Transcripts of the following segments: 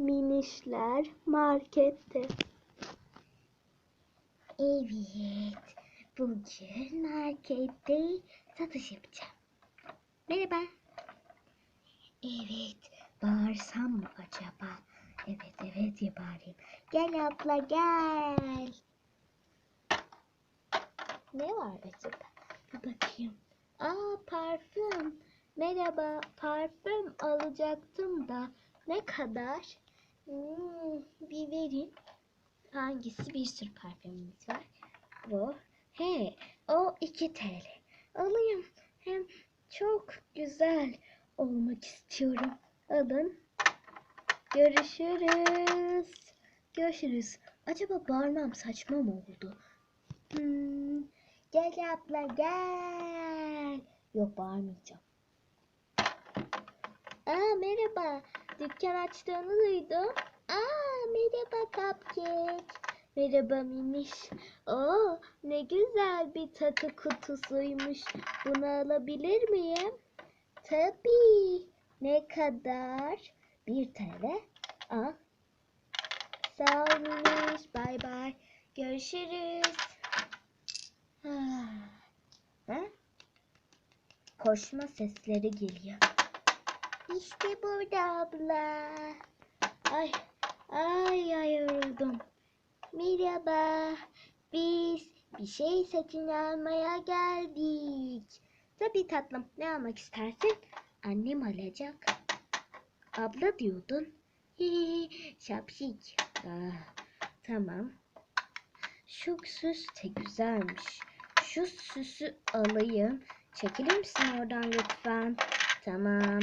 minişler markette. Evet. Bugün markette satış yapacağım. Merhaba. Evet. Bağırsam mı acaba? Evet evet ya bağırayım. Gel abla gel. Ne var acaba? Bir bakayım. Aa parfüm. Merhaba parfüm alacaktım da ne kadar? Hmm, bir verin. Hangisi? Bir sürü parfümümüz var. Bu. He, o 2 TL. Alayım. Hem çok güzel olmak istiyorum. Alın. Görüşürüz. Görüşürüz. Acaba bağırmam saçma mı oldu? Hmm, gel abla gel. Yok bağırmayacağım. Aa merhaba. Dükkan açtığını duydum. Aa merhaba Cupcake. Merhaba Mimiş. Oo ne güzel bir takı kutusuymuş. Bunu alabilir miyim? Tabii. Ne kadar? Bir TL. Al. Sağ ol Mimiş. Bay bay. Görüşürüz. Ah. Ha? Koşma sesleri geliyor. İşte burada abla. Ay, ay, ay yoruldum. Merhaba. Biz bir şey satın almaya geldik. Tabii tatlım. Ne almak istersin? Annem alacak. Abla diyordun. Şapşik. Ah, tamam. Şu süs de güzelmiş. Şu süsü alayım. Çekilir misin oradan lütfen? Tamam.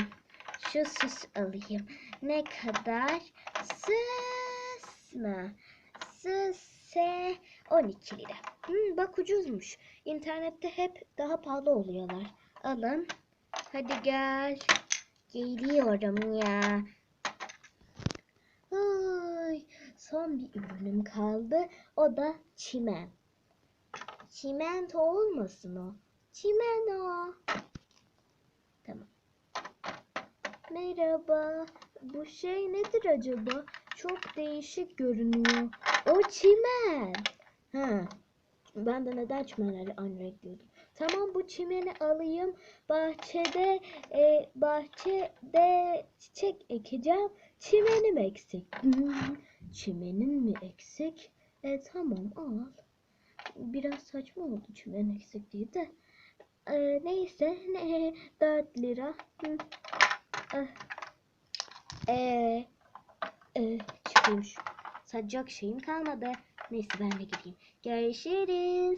Şu süs alayım. Ne kadar? Süs mü? Süse 12 lira. Hmm, bak ucuzmuş. İnternette hep daha pahalı oluyorlar. Alın. Hadi gel. Geliyorum ya. Ay, son bir ürünüm kaldı. O da çimen. Çimento olmasın o. Çimen o. Tamam. Merhaba. Bu şey nedir acaba? Çok değişik görünüyor. O çimen. Ha. Ben de neden çimenleri aynı diyordum. Tamam bu çimeni alayım. Bahçede e, bahçede çiçek ekeceğim. Çimenim eksik. Çimenin mi eksik? E tamam al. Biraz saçma oldu çimen eksik diye de. E, neyse ne 4 lira. Hı. Ah. E, e, çıkayım şu. Satacak şeyim kalmadı. Neyse ben de gideyim. Görüşürüz.